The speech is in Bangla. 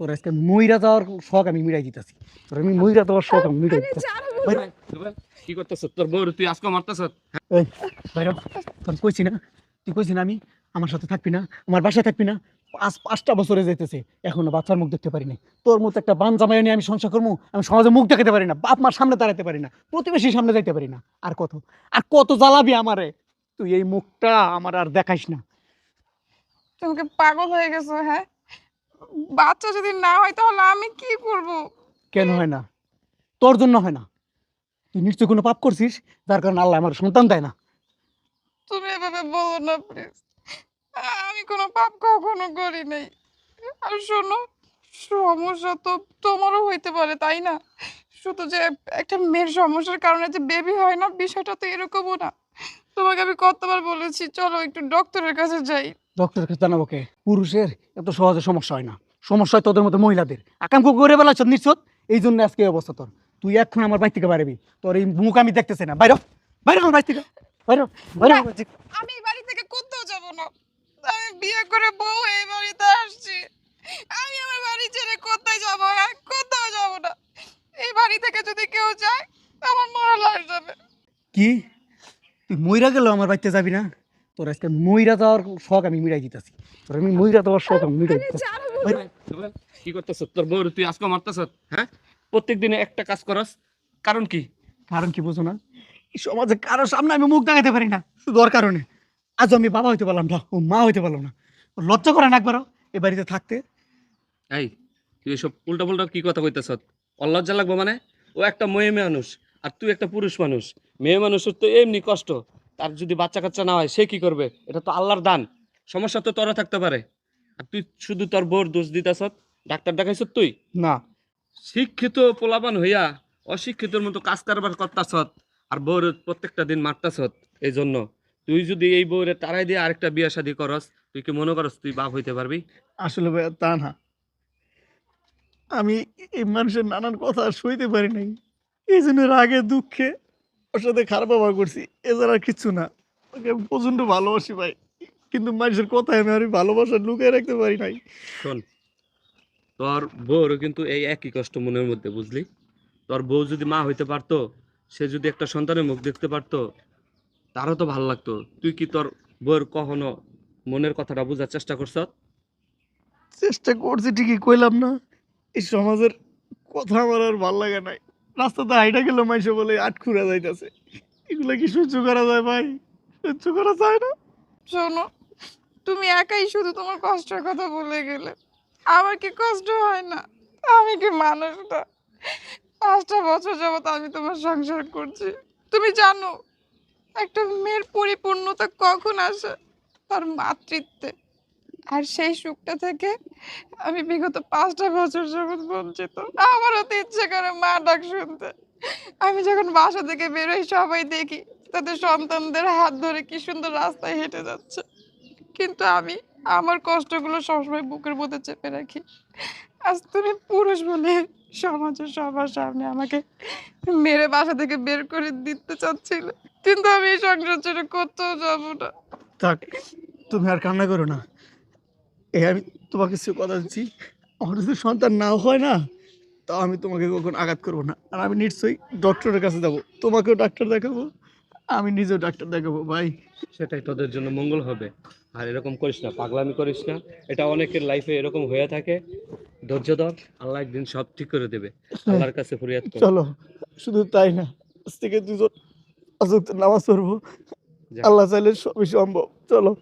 তোর আজকে মইরা যাওয়ার শখ আমি মিটাই দিতেছি। তোর আমি মইরা যাওয়ার শখ আমি মিটাই দিতেছি। কি করতেছ? তোর বউ তুই আজকে মারতেছ? এই বাইরে তোর কইছি না তুই কইছি না আমি আমার সাথে থাকবি না আমার বাসায় থাকবি না। পাঁচ পাঁচটা বছরে যাইতেছে এখনও বাচ্চার মুখ দেখতে পারি না তোর মতো একটা বান জামাই নিয়ে আমি সংসার করব আমি সমাজে মুখ দেখাতে পারি না বাপ মার সামনে দাঁড়াতে পারি না প্রতিবেশীর সামনে যাইতে পারি না। আর কত আর কত জ্বালাবি আমারে তুই এই মুখটা আমার আর দেখাইস না। তোমাকে পাগল হয়ে গেছো হ্যাঁ? বাচ্চা যদি না হয় তাহলে আমি কি করব? কেন হয় না? তোর জন্য হয় না। তুই নিশ্চয় কোনো পাপ করছিস যার কারণে আল্লাহ আমার সন্তান দেয় না। তুমি এভাবে বলো না প্লিজ আমি কোনো পাপ কখনো করি নাই। আর শোনো সমস্যা তো তোমারও হইতে পারে তাই না? শুধু যে একটা মেয়ের সমস্যার কারণে যে বেবি হয় না বিষয়টা তো এরকমও না। তোমাকে আমি কতবার বলেছি চলো একটু ডক্টরের কাছে যাই। জানাব কে? পুরুষের এত সহজে সমস্যা হয় না। সমস্যা হয় তোদের মতো মহিলাদের। আকাঙ্ক্ষ করে বেলাছ নিশ্চত? এই জন্য আজকে এই অবস্থা তোর। তুই এখন আমার বাড়ি থেকে বাড়বি তোর এই মুখ আমি দেখতেছি না। বাইর বাইরে আমার বাড়ি থেকে। বাইরে বাইরে। আমি বাড়ি থেকে কোথাও যাব না। আমি বিয়ে করে বউ এই বাড়িতে আসছি। আমি আমার বাড়ি ছেড়ে কোথায় যাব? না কোথাও যাব না। এই বাড়ি থেকে যদি কেউ যায় আমার মরা লাশ যাবে। কি? তুই মইরা গেল আমার বাড়িতে যাবি না? তোর আজকে মইরা যাওয়ার শখ আমি মিটাই দিতেছি। তোর আমি মইরা যাওয়ার শখ আমি মিটাই দিতেছি। কি করতেছ? তোর বউ তুই আজকে মারতেছ? হ্যাঁ? প্রত্যেক দিনে একটা কাজ করস। কারণ কি? কারণ কি বুঝো না? এই সমাজে কারও সামনে আমি মুখ দেখাতে পারি না। ওর কারণে। আজ আমি বাবা হইতে পারলাম না ও মা হইতে পারলাম না। লজ্জা করে না একবারও এ বাড়িতে থাকতে। এই তুই এসব উল্টা পুল্টা কি কথা কইতেছ? অলজ্জা লাগবে মানে? ও একটা মেয়ে মানুষ আর তুই একটা পুরুষ মানুষ। মেয়ে মানুষের তো এমনি কষ্ট। তার যদি বাচ্চা কাচ্চা না হয় সে কি করবে? এটা তো আল্লাহর দান। সমস্যা তো তোরা থাকতে পারে। আর তুই শুধু তোর বউর দোষ দিতেছ ডাক্তার দেখাইছ তুই? না। শিক্ষিত পোলাবান হইয়া অশিক্ষিতর মতো কাজ কারবার করতাছ আর বউর প্রত্যেকটা দিন মারতাছ এই জন্য তুই যদি এই বউরে তারাই দিয়ে আরেকটা বিয়ে শাদি করস তুই কি মনে করস তুই বাপ হইতে পারবি? আসলে ভাইয়া তা না। আমি এই মানুষের নানান কথা সইতে পারি নাই। এই জন্য রাগে দুঃখে ওর সাথে খারাপ ব্যবহার করছি এছাড়া আর কিচ্ছু না। ওকে আমি প্রচণ্ড ভালোবাসি ভাই কিন্তু মানুষের কথায় আমি আর এই ভালোবাসা লুকিয়ে রাখতে পারি নাই। শোন তোর বউরও কিন্তু এই একই কষ্ট মনের মধ্যে বুঝলি? তোর বউ যদি মা হইতে পারতো সে যদি একটা সন্তানের মুখ দেখতে পারতো তারও তো ভালো লাগতো। তুই কি তোর বউয়ের কখনো মনের কথাটা বোঝার চেষ্টা করছ? চেষ্টা করছি ঠিকই কইলাম না। এই সমাজের কথা আমার আর ভালো লাগে নাই। রাস্তাতে হাইটা গেল মাইসে বলে আটখুরা যাইতেছে। এগুলো কি সহ্য করা যায় ভাই? সহ্য করা যায় না। শোনো, তুমি একাই শুধু তোমার কষ্টের কথা বলে গেলে। আমার কি কষ্ট হয় না? আমি কি মানুষ না? পাঁচটা বছর যাবত আমি তোমার সংসার করছি। তুমি জানো, একটা মেয়ের পরিপূর্ণতা কখন আসে? তার মাতৃত্বে। আর সেই সুখটা থেকে আমি বিগত পাঁচটা বছর যাবত বঞ্চিত আমারও তো ইচ্ছে করে মা ডাক শুনতে। আমি যখন বাসা থেকে বেরোই, সবাই দেখি তাদের সন্তানদের হাত ধরে কি সুন্দর রাস্তায় হেঁটে যাচ্ছে। কিন্তু আমি আমার কষ্টগুলো সবসময় বুকের মধ্যে চেপে রাখি। আজ তুমি পুরুষ বলে সমাজের সবার সামনে আমাকে মেরে বাসা থেকে বের করে দিতে চাচ্ছিলে। কিন্তু আমি এই সংসার ছেড়ে কোথাও যাব না। তুমি আর কান্না করো না। এই আমি তোমাকে সে কথা দিচ্ছি আমার যদি সন্তান নাও হয় না তাও আমি তোমাকে কখন আঘাত করব না। আর আমি নিশ্চয়ই ডক্টরের কাছে যাব তোমাকেও ডাক্তার দেখাবো আমি নিজেও ডাক্তার দেখাবো ভাই। সেটাই তোদের জন্য মঙ্গল হবে। আর এরকম করিস না পাগলামি করিস না। এটা অনেকের লাইফে এরকম হয়ে থাকে। ধৈর্য ধর আল্লাহ একদিন সব ঠিক করে দেবে। আল্লাহর কাছে ফরিয়াদ চলো শুধু তাই না আজ থেকে দুজন নামাজ পড়ব। আল্লাহ চাইলে সবই সম্ভব। চলো।